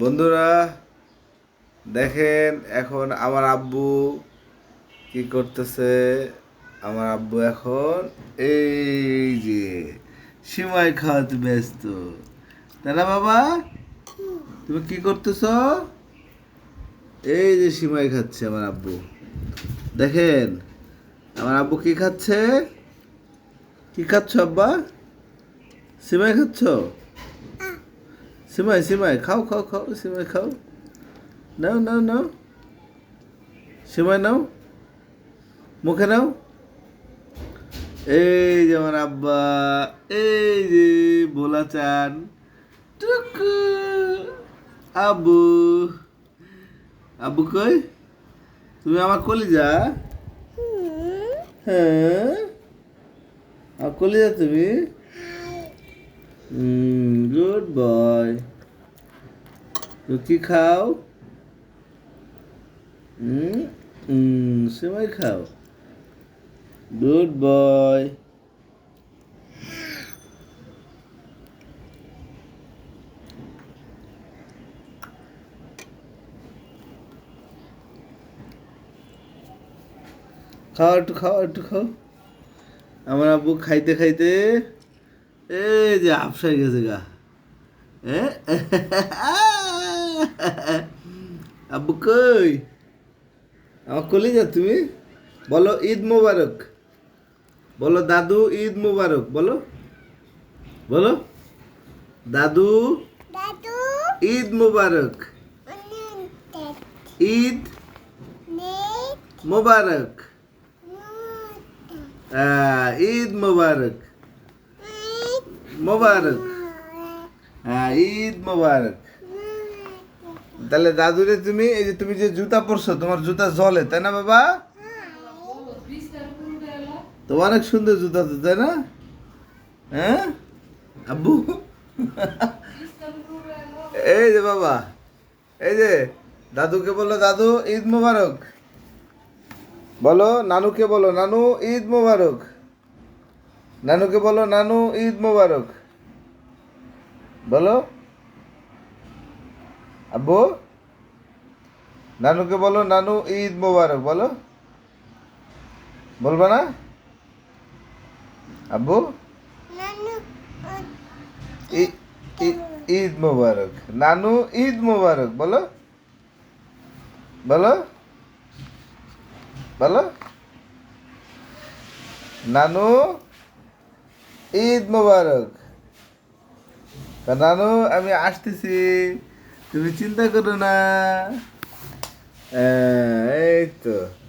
বন্ধুরা, দেখেন এখন আমার আব্বু কি করতেছে? আমার আব্বু এখন এই যে সিমাই খাওয়াতে ব্যস্ত। তাই না বাবা, তুমি কি করতেছ? এই যে সিমাই খাচ্ছে আমার আব্বু। দেখেন, আমার আব্বু কি খাচ্ছে? কি খাচ্ছ আব্বা? সিমাই খাচ্ছ? সিমাই সিমাই খাও খাও খাও সিমাই খাও নাও নাও নাও সিমাই নাও মুখে নাও এই যে আমার আব্বা এই যে বোলা চান টুকু। আব্বু। আব্বু কই? তুমি আমার কলিজা? হ্যাঁ। আমার কলিজা তুমি? গুড বয় কি খাও। হুম হুম সেমাই খাও। গুড বয় খাও একটু খাও একটু, খাও। আমার আব্বু খাইতে খাইতে এই যে আপসাই গেছে গা? আব্বু কই? আমার কলি যা তুমি? বলো ঈদ মোবারক। বলো দাদু ঈদ মুবারক বলো। বলো। দাদু ঈদ মুবারক। ঈদ মোবারক। ঈদ মোবারক। মোবারক। হ্যাঁ ঈদ মোবারক। তাহলে দাদুরে তুমি, এই যে তুমি যে জুতা পরছো, তোমার জুতা জলে তাই না বাবা? তো অনেক সুন্দর জুতা তো, তাই না? হ্যাঁ? আব্বু? এই যে বাবা, এই যে, দাদুকে বলো, দাদু, ঈদ মোবারক। বলো, নানুকে বলো, নানু, ঈদ মোবারক। নানুকে বলো নানু ঈদ মোবারক। বলো। আব্বু? নানুকে বলো নানু ঈদ মোবারক। বলো। বলবা না? আব্বু? ঈদ মোবারক। নানু ঈদ মোবারক। বলো। বলো। বলো। নানু ঈদ মোবারক। নানু আমি আসতেছি। তুমি চিন্তা করো না। এই তো।